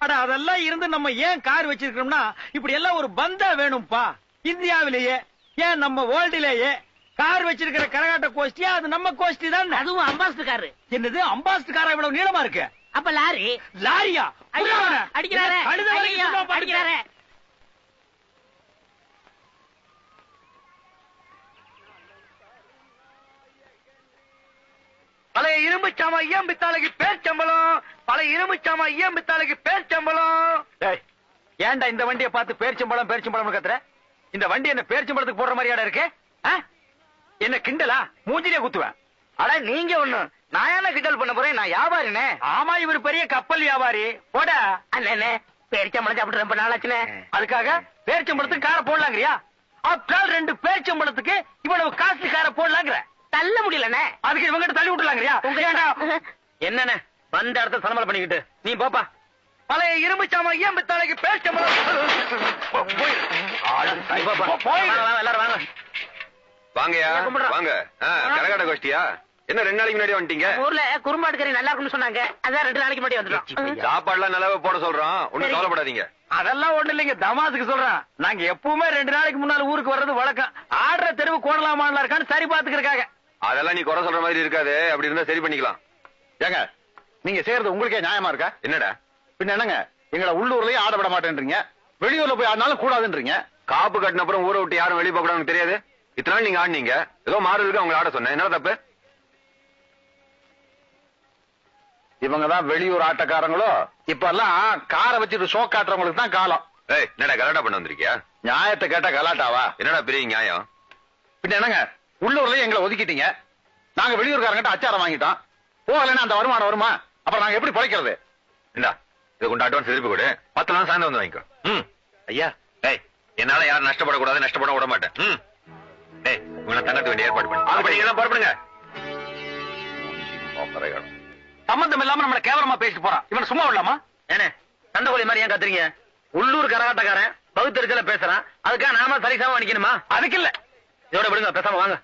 அட அதெல்லாம் இருந்து நம்ம ஏன் கார் வச்சிருக்கோம்னா இப்படி எல்லாம் ஒரு பந்தா வேணும்பா. இந்தியாவிலேயே ஏன் நம்ம வேர்ல்டுலேயே கார் வச்சிருக்கிற கரகாட்ட கோஷ்டியா அது நம்ம கோஷ்டி தான். அதுவும் அம்பாஸ்டர் காரு. என்னது அம்பாஸ்டர் காரா இவ்வளவு நீளமா இருக்கு? அப்ப லாரி. லாரியா? அடிக்கிறாரே. அடிக்கிறாரே. பழைய இரும்பு சாமா ஐயம் பித்தாளைக்கு பேர் சம்பளம்? பழைய இரும்பு சாமா ஐயம் பித்தாளைக்கு பேர் சம்பளம். டேய், ஏன்டா இந்த வண்டியை பார்த்து பேரிச்சம்பழம் பேரிச்சம்பழம் கத்துற? இந்த வண்டி என்ன பேரிச்சம்பழத்துக்கு போடுற மாதிரியாடா இருக்கு? என்ன கிண்டலா? மூஞ்சிலே குத்துவேன். அட நீங்க ஒண்ணு. நான் என்ன கிண்டல் பண்ண போறேன்? நான் வியாபாரினே. ஆமா இவர் பெரிய கப்பல் வியாபாரி. போட. அண்ணே பேரிச்சம்பளம் சாப்பிட்டு ரொம்ப நாளாச்சுனே அதுக்காக பேரிச்சம்பழத்துக்கு காரை போடலாங்கிறியா? ஆப்டால் ரெண்டு பேரிச்சம்பழத்துக்கு இவ்வளவு காசு காரை போடலாங்கிற. தள்ள முடியலண்ணே. அதுக்கு இவங்கிட்ட தள்ளி விட்டுலாங்கிறியா? என்னண்ணே? வந்த இடத்த சலமலை பண்ணிக்கிட்டு. நீ போப்பா. பழைய இரும்பு சாமா ஐயம் பித்தாளைக்கு வாங்க வாங்கயா. வாங்க. ஆ, கரகாட்ட கோஷ்டியா? என்ன ரெண்டு நாளைக்கு முன்னாடி வந்துட்டீங்க? ஊர்ல குறும்பாடு கறி நல்லா இருக்கும்னு சொன்னாங்க. அதான் ரெண்டு நாளைக்கு முன்னாடி வந்துட்டோம். சாப்பாடுலாம் நல்லாவே போட சொல்றோம் ஒண்ணும். கவலைப்படாதீங்க. அதெல்லாம் ஒண்ணு இல்லைங்க. தமாசுக்கு சொல்றேன். நாங்க எப்பவுமே ரெண்டு நாளைக்கு முன்னால ஊருக்கு வர்றது வழக்கம். ஆடுற தெருவு கோணலாமான்ல இருக்கான்னு சரி பாத்துக்கிறக்காக அதெல்லாம் நீ குறை சொல்ற மாதிரி இருக்காது. அப்படி இருந்தா சரி பண்ணிக்கலாம். ஏங்க நீங்க செய்யறது உங்களுக்கே நியாயமா இருக்கா? என்னடா? பின்ன என்னங்க? எங்களை உள்ளூர்லயே ஆட விட மாட்டேன்றீங்க. வெளியூர்ல போய் ஆடினாலும் கூடாதுன்றீங்க. காப்பு கட்டின அப்புறம் ஊரை விட்டு யாரும் வெளியே போக தெரியாது? இத்தனை நீங்க ஆடினீங்க. ஏதோ மாறுதலுக்கு அவங்களை ஆட சொன்னேன். என்ன தப்பு? இவங்க தான் வெளியூர் ஆட்டக்காரங்களோ? இப்ப எல்லாம் காரை வச்சுட்டு ஷோ காட்டுறவங்களுக்கு தான் காலம். ஏய் என்னடா கலாட்டா பண்ண வந்திருக்கியா? நியாயத்தை கேட்டா கலாட்டாவா? என்னடா பெரிய நியாயம்? பின்ன என்னங்க? உள்ளூர்லயே எங்களை ஒதுக்கிட்டீங்க. நாங்க வெளியூர்காரங்கிட்ட அச்சாரம் வாங்கிட்டோம். போகலைன்னா அந்த வருமானம் வருமா? அப்புறம் நாங்க எப்படி பிழைக்கிறது? இந்தா இதை கொண்டு அட்வான்ஸ் திருப்பி கொடு. பத்து நாள் சாயந்தரம் வந்து வாங்கிக்கோ. ம். ஐயா. ஏய் என்னால யாரும் நஷ்டப்படக்கூடாது நஷ்டப்பட விட மாட்டேன். ம். ஏய் உங்களை தங்கத்து வேண்டிய ஏற்பாடு பண்ணு. அப்ப நீங்க எல்லாம் புறப்படுங்க. சம்பந்தம் இல்லாம நம்மள கேவலமா பேசிட்டு போறான். இவன் சும்மா விடலாமா? ஏனே சண்டைக்கோழி மாதிரி ஏன் கத்துறீங்க? உள்ளூர் கரகாட்டக்காரன் பகுத்தறிச்சல பேசுறான். அதுக்காக நாம சரிசமா நிக்கணுமா அதுக்கு இல்ல. இதோட விடுங்க பேசாம வாங்க.